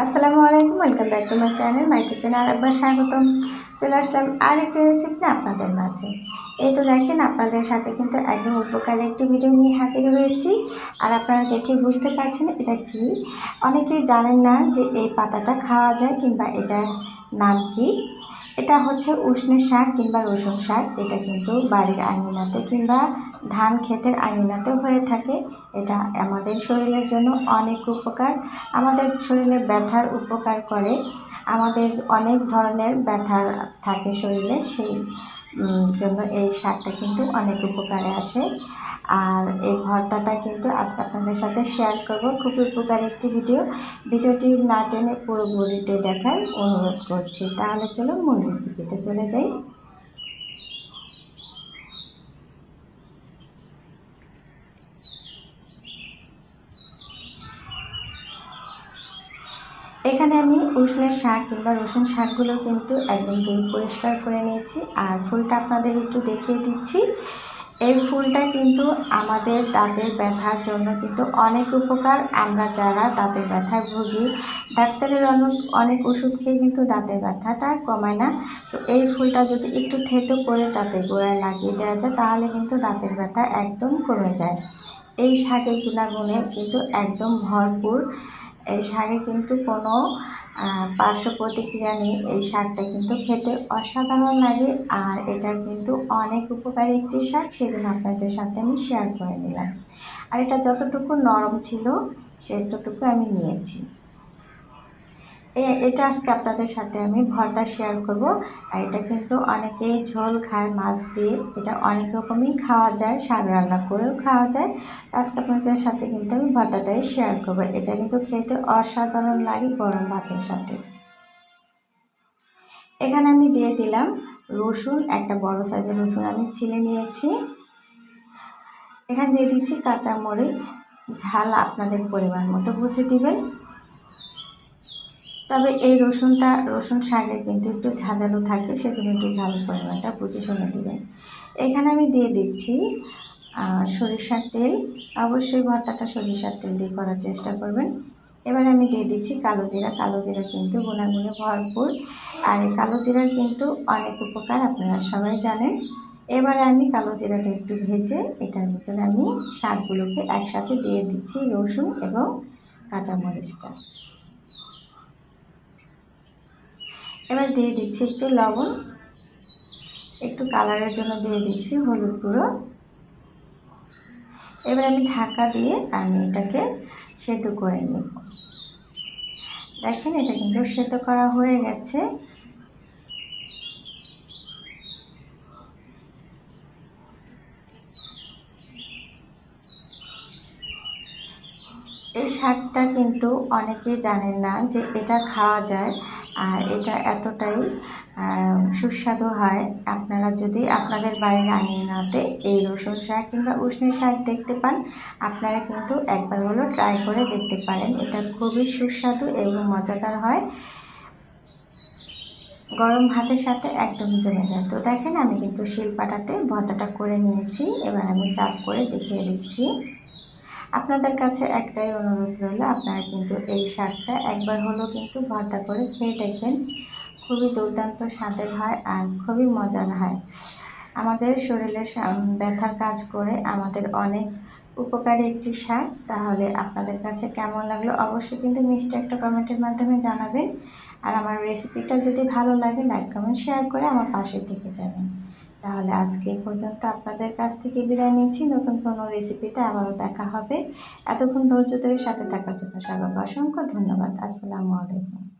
আসসালামু আলাইকুম, welcome back to my channel, my কিচেনে আরেকবার স্বাগতম। চলে আসলাম আর একটি রেসিপি নিয়ে আপনাদের মাঝে। এই তো দেখেন, আপনাদের সাথে কিন্তু একদম উপকার একটি ভিডিও নিয়ে হাজির হয়েছি। আর আপনারা দেখে বুঝতে পারছেন এটা কি। অনেকেই জানেন না যে এই পাতাটা খাওয়া যায় কিংবা এটা নাম কি। এটা হচ্ছে উষ্ণের শাক কিংবা রসুন শাক। এটা কিন্তু বাড়ির আঙিনাতে কিংবা ধান ক্ষেতের আঙিনাতেও হয়ে থাকে। এটা আমাদের শরীরের জন্য অনেক উপকার। আমাদের শরীরের ব্যথার উপকার করে। আমাদের অনেক ধরনের ব্যথা থাকে শরীরে। সেই জন্য এই শাকটা কিন্তু অনেক উপকারে আসে। আর এই ভর্তাটা কিন্তু আজকে আপনাদের সাথে শেয়ার করব। খুবই উপকার একটি ভিডিও ভিডিওটি না টেনে পুরো ভিডিওটি দেখার অনুরোধ করছি। তাহলে চলুন মূল রেসিপিতে চলে যাই। এখানে আমি উষ্ণের শাক কিংবা রসুন শাকগুলো কিন্তু একদম পরিষ্কার করে নিয়েছি। আর ফুলটা আপনাদের একটু দেখিয়ে দিচ্ছি। এই ফুলটা কিন্তু আমাদের দাঁতের ব্যথার জন্য কিন্তু অনেক উপকার। আমরা যারা দাঁতের ব্যথায় ভুগি, ডাক্তারের অনেক অনেক ওষুধ খেয়ে কিন্তু দাঁতের ব্যথাটা কমায় না। তো এই ফুলটা যদি একটু থেতো করে দাঁতের গোড়ায় লাগিয়ে দেওয়া যায়, তাহলে কিন্তু দাঁতের ব্যথা একদম কমে যায়। এই শাকের গুণাগুণে কিন্তু একদম ভরপুর। এই শাড়ি কিন্তু কোনো পার্শ্ব প্রতিক্রিয়া নেই। এই শাকটা কিন্তু খেতে অসাধারণ লাগে আর এটা কিন্তু অনেক উপকারী একটি শাক সেই জন্য আপনাদের সাথে আমি শেয়ার করে নিলাম আর এটা যতটুকু নরম ছিল, সেতটুকু আমি নিয়েছি। এটা আজকে আপনাদের সাথে আমি ভর্তা শেয়ার করব। আর এটা কিন্তু অনেকেই ঝোল খায়, মাছ দিয়ে। এটা অনেক রকমই খাওয়া যায়, শাক রান্না করেও খাওয়া যায়। আজকে আপনাদের সাথে কিন্তু আমি ভর্তাটাই শেয়ার করব। এটা কিন্তু খেতে অসাধারণ লাগে গরম ভাতের সাথে। এখানে আমি দিয়ে দিলাম রসুন, একটা বড় সাইজের রসুন আমি ছিলে নিয়েছি। এখানে দিয়ে দিচ্ছি কাঁচামরিচ। ঝাল আপনাদের পরিমাণ মতো বুঝে দিবেন। তবে এই রসুনটা, রসুন শাকের কিন্তু একটু ঝাঁঝালো থাকে, সেজন্য একটু ঝালের পরিমাণটা বুঝে শুনে দেবেন। এখানে আমি দিয়ে দিচ্ছি সরিষার তেল। অবশ্যই ভর্তাটা সরিষার তেল দিয়ে করার চেষ্টা করবেন। এবার আমি দিয়ে দিচ্ছি কালো জিরা। কালো জিরা কিন্তু গুণাগুণে ভরপুর। আর এই কালো জিরার কিন্তু অনেক উপকার আপনারা সবাই জানেন। এবারে আমি কালো জিরাটা একটু ভেজে এটার ভিতরে আমি শাকগুলোকে একসাথে দিয়ে দিচ্ছি রসুন এবং কাঁচামরিচটা। এবার দিয়ে দিচ্ছি একটু লবণ, একটু কালারের জন্য দিয়ে দিচ্ছি হলুদ গুঁড়ো। এবার আমি ঢাকা দিয়ে আমি এটাকে সেদ্ধ করে নেব। দেখেন এটা কিন্তু সেদ্ধ করা হয়ে গেছে। এই শাকটা কিন্তু অনেকেই জানেন না যে এটা খাওয়া যায় আর এটা এতটাই সুস্বাদু হয়। আপনারা যদি আপনাদের বাড়ির আঙিনাতে এই রসুন শাক কিংবা উষ্ণের শাক দেখতে পান, আপনারা কিন্তু একবার হলো ট্রাই করে দেখতে পারেন। এটা খুবই সুস্বাদু এবং মজাদার হয়। গরম ভাতের সাথে একদম জমে যায়। তো দেখেন আমি কিন্তু শিলপাটাতে ভর্তাটা করে নিয়েছি। এবার আমি সার্ভ করে দেখিয়ে দিচ্ছি। আপনাদের কাছে একটাই অনুরোধ রইল, আপনারা কিন্তু এই শাকটা একবার হলেও কিন্তু ভর্তা করে খেয়ে দেখবেন খুবই দুর্দান্ত স্বাদের হয় আর খুবই মজার হয়। আমাদের শরীরে ব্যথার কাজ করে আমাদের অনেক উপকারী একটি শাক। তাহলে আপনাদের কাছে কেমন লাগল অবশ্যই কিন্তু মিষ্টি একটা কমেন্টের মাধ্যমে জানাবেন। আর আমার রেসিপিটা যদি ভালো লাগে লাইক কমেন্ট শেয়ার করে আমার পাশে থেকে যাবেন। তাহলে আজকে পর্যন্ত আপনাদের কাছ থেকে বিদায় নিচ্ছি। নতুন কোনো রেসিপিতে আবারও দেখা হবে। এতক্ষণ ধৈর্য ধরে সাথে থাকার জন্য সবাইকে অসংখ্য ধন্যবাদ। আসসালামু আলাইকুম।